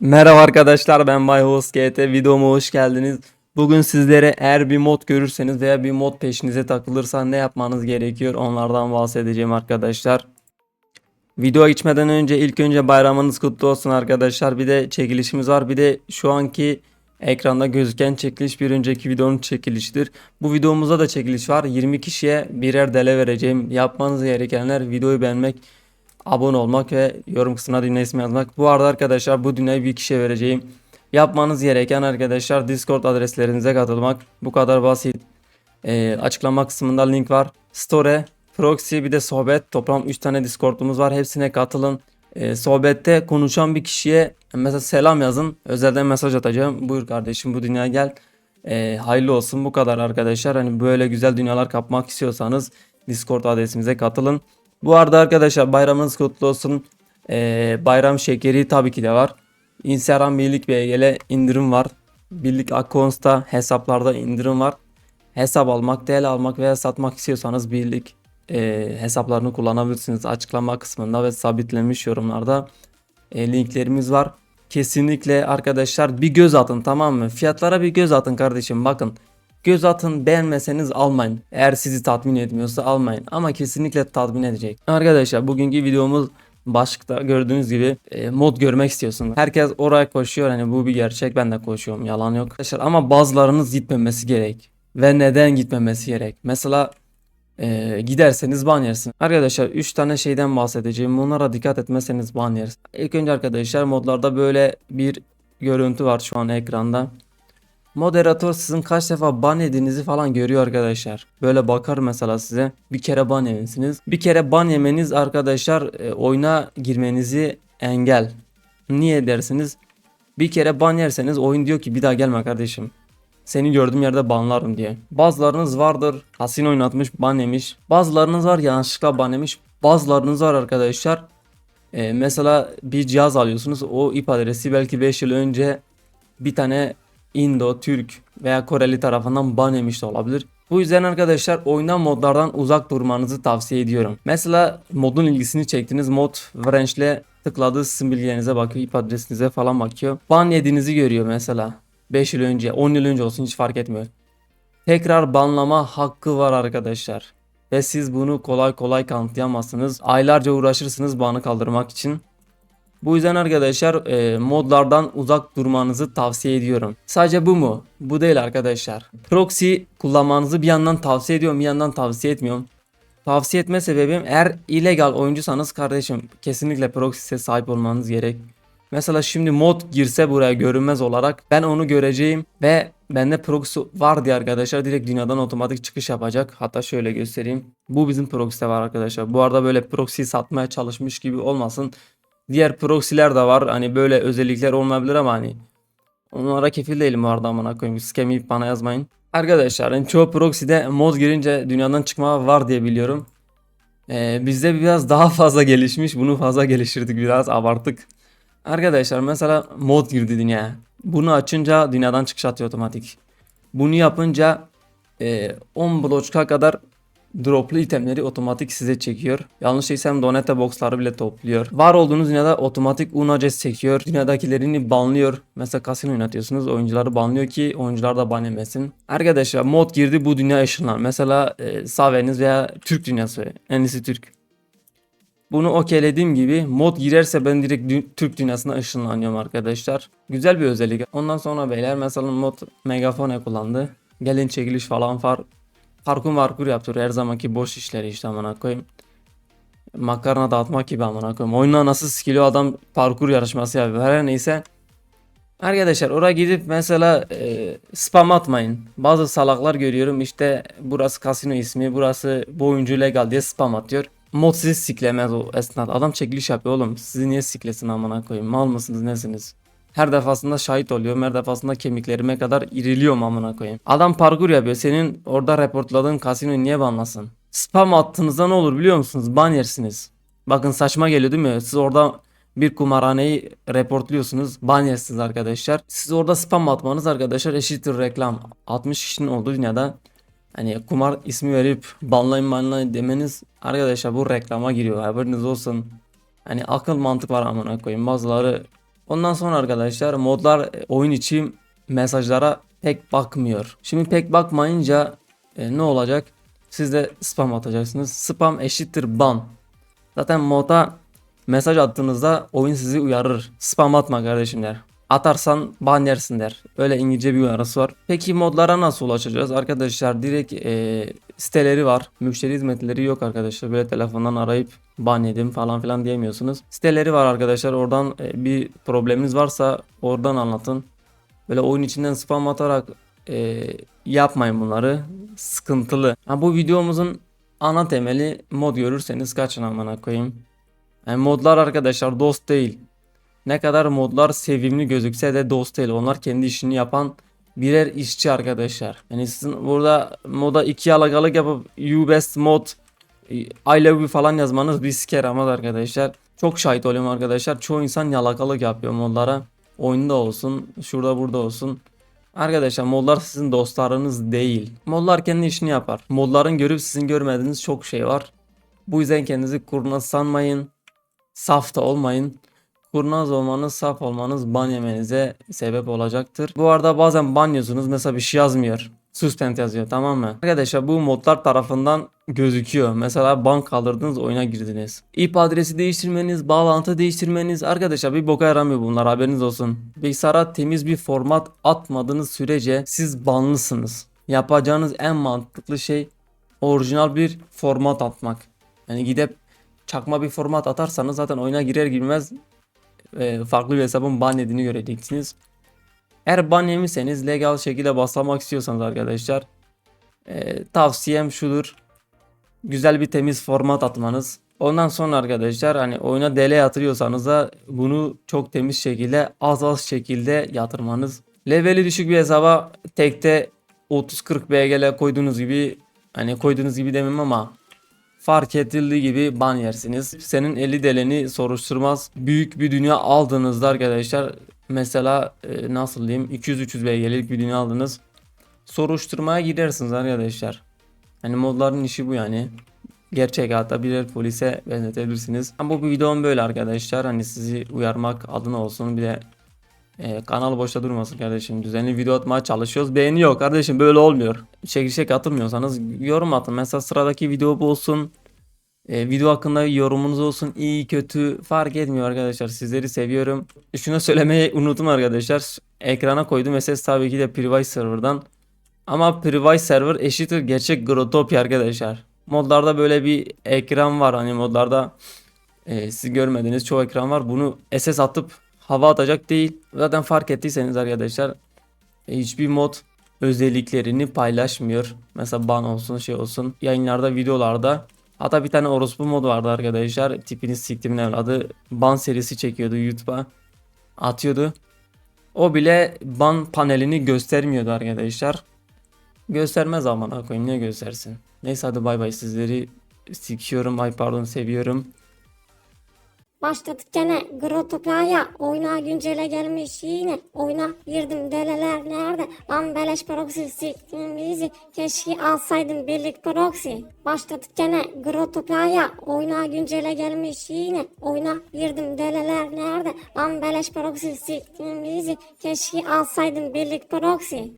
Merhaba arkadaşlar ben Bayhost GT videoma hoş geldiniz. Bugün sizlere eğer bir mod görürseniz veya bir mod peşinize takılırsa ne yapmanız gerekiyor onlardan bahsedeceğim arkadaşlar. Videoya geçmeden önce ilk önce bayramınız kutlu olsun arkadaşlar. Bir de çekilişimiz var. Bir de şu anki ekranda gözüken çekiliş bir önceki videonun çekilişidir. Bu videomuzda da çekiliş var. 20 kişiye birer dele vereceğim. Yapmanız gerekenler videoyu beğenmek, abone olmak ve yorum kısmına dünya ismi yazmak. Bu arada arkadaşlar bu dünyayı bir kişiye vereceğim. Yapmanız gereken arkadaşlar Discord adreslerinize katılmak. Bu kadar basit. Ee, açıklama kısmında link var. Store, Proxy bir de sohbet. Toplam 3 tane Discord'umuz var. Hepsine katılın. Ee, sohbette konuşan bir kişiye mesela selam yazın. Özelden mesaj atacağım. Buyur kardeşim bu dünyaya gel. Ee, hayırlı olsun bu kadar arkadaşlar. Hani böyle güzel dünyalar kapmak istiyorsanız Discord adresimize katılın. Bu arada arkadaşlar bayramınız kutlu olsun. Ee, bayram şekeri tabii ki de var. Instagram Birlik BG'le indirim var. Birlik Accounts'ta hesaplarda indirim var. Hesap almak, değer almak veya satmak istiyorsanız birlik e, hesaplarını kullanabilirsiniz. Açıklama kısmında ve sabitlenmiş yorumlarda e, linklerimiz var. Kesinlikle arkadaşlar bir göz atın tamam mı? Fiyatlara bir göz atın kardeşim bakın. Göz atın beğenmeseniz almayın. Eğer sizi tatmin etmiyorsa almayın. Ama kesinlikle tatmin edecek. Arkadaşlar bugünkü videomuz başlıkta gördüğünüz gibi e, mod görmek istiyorsunuz. Herkes oraya koşuyor. Hani bu bir gerçek. Ben de koşuyorum. Yalan yok. Arkadaşlar ama bazılarınız gitmemesi gerek. Ve neden gitmemesi gerek? Mesela e, giderseniz ban yersin. Arkadaşlar 3 tane şeyden bahsedeceğim. Bunlara dikkat etmezseniz ban yersin. İlk önce arkadaşlar modlarda böyle bir görüntü var şu an ekranda. Moderatör sizin kaç defa ban yediğinizi falan görüyor arkadaşlar. Böyle bakar mesela size. Bir kere ban yemişsiniz. Bir kere ban yemeniz arkadaşlar e, oyuna girmenizi engel. Niye dersiniz? Bir kere ban yerseniz oyun diyor ki bir daha gelme kardeşim. Seni gördüğüm yerde banlarım diye. Bazılarınız vardır hasin oynatmış ban yemiş. Bazılarınız var yanlışlıkla ban yemiş. Bazılarınız var arkadaşlar. e, mesela bir cihaz alıyorsunuz. O IP adresi belki 5 yıl önce bir tane Indo, Türk veya Koreli tarafından ban yemiş de olabilir. Bu yüzden arkadaşlar oyundan modlardan uzak durmanızı tavsiye ediyorum. Mesela modun ilgisini çektiniz. Mod branch'le tıkladığı sizin bilgilerinize bakıyor. IP adresinize falan bakıyor. Ban yediğinizi görüyor mesela. 5 yıl önce, 10 yıl önce olsun hiç fark etmiyor. Tekrar banlama hakkı var arkadaşlar. Ve siz bunu kolay kolay kanıtlayamazsınız. Aylarca uğraşırsınız banı kaldırmak için. Bu yüzden arkadaşlar e, modlardan uzak durmanızı tavsiye ediyorum. Sadece bu mu? Bu değil arkadaşlar. Proxy kullanmanızı bir yandan tavsiye ediyorum bir yandan tavsiye etmiyorum. Tavsiye etme sebebim eğer illegal oyuncusanız kardeşim kesinlikle proxy'e sahip olmanız gerek. Mesela şimdi mod girse buraya görünmez olarak ben onu göreceğim ve bende proxy var diye arkadaşlar direkt dünyadan otomatik çıkış yapacak. Hatta şöyle göstereyim. Bu bizim proxy'de var arkadaşlar. Bu arada böyle proxy satmaya çalışmış gibi olmasın. Diğer proxy'ler de var. Hani böyle özellikler olmayabilir ama hani onlara kefil değilim bu arada amına koyayım. Scam yiyip bana yazmayın. Arkadaşlar hani çoğu proxy'de mod girince dünyadan çıkma var diye biliyorum. Ee, bizde biraz daha fazla gelişmiş. Bunu fazla geliştirdik biraz abarttık. Arkadaşlar mesela mod girdi dünyaya. Bunu açınca dünyadan çıkış atıyor otomatik. Bunu yapınca e, 10 bloçka kadar droplu itemleri otomatik size çekiyor. Yanlış değilsem donate boxları bile topluyor. Var olduğunuz dünyada otomatik unaces çekiyor. Dünyadakilerini banlıyor. Mesela kasino oynatıyorsunuz. Oyuncuları banlıyor ki oyuncular da ban yemesin. Arkadaşlar mod girdi bu dünya ışınlar. Mesela e, Saveniz veya Türk dünyası. En iyisi Türk. Bunu okeylediğim gibi mod girerse ben direkt dü- Türk dünyasına ışınlanıyorum arkadaşlar. Güzel bir özellik. Ondan sonra beyler mesela mod megafone kullandı. Gelin çekiliş falan var. Parkur markur yaptırıyor her zamanki boş işleri işte amına koyayım. Makarna dağıtmak gibi amına koyayım. Oyunla nasıl skill'i adam parkur yarışması yapıyor. Her neyse. Arkadaşlar oraya gidip mesela e, spam atmayın. Bazı salaklar görüyorum işte burası kasino ismi, burası bu oyuncu legal diye spam atıyor. Mod sizi siklemez o esnada. Adam çekiliş yapıyor oğlum. Sizi niye siklesin amına koyayım? Mal mısınız nesiniz? Her defasında şahit oluyorum. Her defasında kemiklerime kadar iriliyorum amına koyayım. Adam parkur yapıyor. Senin orada reportladığın kasinoyu niye banlasın? Spam attığınızda ne olur biliyor musunuz? Ban yersiniz. Bakın saçma geliyor değil mi? Siz orada bir kumarhaneyi reportluyorsunuz. Ban yersiniz arkadaşlar. Siz orada spam atmanız arkadaşlar eşittir reklam. 60 kişinin olduğu dünyada hani kumar ismi verip banlayın banlayın demeniz arkadaşlar bu reklama giriyor. Haberiniz olsun. Hani akıl mantık var amına koyayım. Bazıları Ondan sonra arkadaşlar modlar e, oyun içi mesajlara pek bakmıyor. Şimdi pek bakmayınca e, ne olacak? Siz de spam atacaksınız. Spam eşittir ban. Zaten moda mesaj attığınızda oyun sizi uyarır. Spam atma kardeşim. Atarsan ban yersin der. Öyle İngilizce bir uyarısı var. Peki modlara nasıl ulaşacağız? Arkadaşlar direkt e, siteleri var. Müşteri hizmetleri yok arkadaşlar. Böyle telefondan arayıp ban yedim falan filan diyemiyorsunuz. Siteleri var arkadaşlar. Oradan e, bir probleminiz varsa oradan anlatın. Böyle oyun içinden spam atarak e, yapmayın bunları. Sıkıntılı. Ha, bu videomuzun ana temeli mod görürseniz kaçın amına koyayım. Yani modlar arkadaşlar dost değil. Ne kadar modlar sevimli gözükse de dost değil. Onlar kendi işini yapan birer işçi arkadaşlar. Yani sizin burada moda iki alakalık yapıp you best mod I love you falan yazmanız bir siker yaramaz arkadaşlar. Çok şahit oluyorum arkadaşlar. Çoğu insan yalakalık yapıyor modlara. Oyunda olsun, şurada burada olsun. Arkadaşlar modlar sizin dostlarınız değil. Modlar kendi işini yapar. Modların görüp sizin görmediğiniz çok şey var. Bu yüzden kendinizi kurnaz sanmayın. Saf da olmayın. Kurnaz olmanız, saf olmanız ban yemenize sebep olacaktır. Bu arada bazen ban. Mesela bir şey yazmıyor. Suspend yazıyor tamam mı? Arkadaşlar bu modlar tarafından gözüküyor. Mesela ban kaldırdınız oyuna girdiniz. IP adresi değiştirmeniz, bağlantı değiştirmeniz arkadaşlar bir boka yaramıyor bunlar haberiniz olsun. Bilgisayara temiz bir format atmadığınız sürece siz banlısınız. Yapacağınız en mantıklı şey orijinal bir format atmak. Yani gidip çakma bir format atarsanız zaten oyuna girer girmez e, farklı bir hesabın ban yediğini göreceksiniz. Eğer ban yemişseniz legal şekilde baslamak istiyorsanız arkadaşlar e, tavsiyem şudur. Güzel bir temiz format atmanız. Ondan sonra arkadaşlar hani oyuna DL yatırıyorsanız da bunu çok temiz şekilde az az şekilde yatırmanız. Leveli düşük bir hesaba tekte 30-40 BGL koyduğunuz gibi hani koyduğunuz gibi demem ama fark edildiği gibi ban yersiniz. Senin 50 deleni soruşturmaz. Büyük bir dünya aldığınızda arkadaşlar mesela e, nasıl diyeyim 200-300 BG'lik bir dünya aldınız. Soruşturmaya gidersiniz arkadaşlar. Hani modların işi bu yani. Gerçek hayatta birer polise benzetebilirsiniz. Ama bu videom böyle arkadaşlar. Hani sizi uyarmak adına olsun. Bir de e, kanal boşta durmasın kardeşim. Düzenli video atmaya çalışıyoruz. Beğeni yok kardeşim böyle olmuyor. Çekişe katılmıyorsanız yorum atın. Mesela sıradaki video bu olsun. E, video hakkında yorumunuz olsun. iyi kötü fark etmiyor arkadaşlar. Sizleri seviyorum. Şunu söylemeyi unuttum arkadaşlar. Ekrana koydum SS tabii ki de private serverdan. Ama private server eşittir gerçek Grotopia arkadaşlar. Modlarda böyle bir ekran var. Hani modlarda e, siz görmediğiniz çoğu ekran var. Bunu SS atıp hava atacak değil. Zaten fark ettiyseniz arkadaşlar hiçbir mod özelliklerini paylaşmıyor. Mesela ban olsun şey olsun. Yayınlarda videolarda. Hatta bir tane orospu mod vardı arkadaşlar. Tipini siktimin evladı. Ban serisi çekiyordu YouTube'a. Atıyordu. O bile ban panelini göstermiyordu arkadaşlar. Göstermez amına koyayım niye göstersin. Neyse hadi bay bay sizleri sikiyorum ay pardon seviyorum. Başladık gene Grotopya'ya oyuna güncele gelmiş yine. Oyuna girdim deleler nerede? Lan beleş proxy siktim bizi. Keşke alsaydım birlik proxy. Başladık gene Grotopya'ya oyuna güncele gelmiş yine. Oyuna girdim deleler nerede? Lan beleş proxy siktim bizi. Keşke alsaydım birlik proxy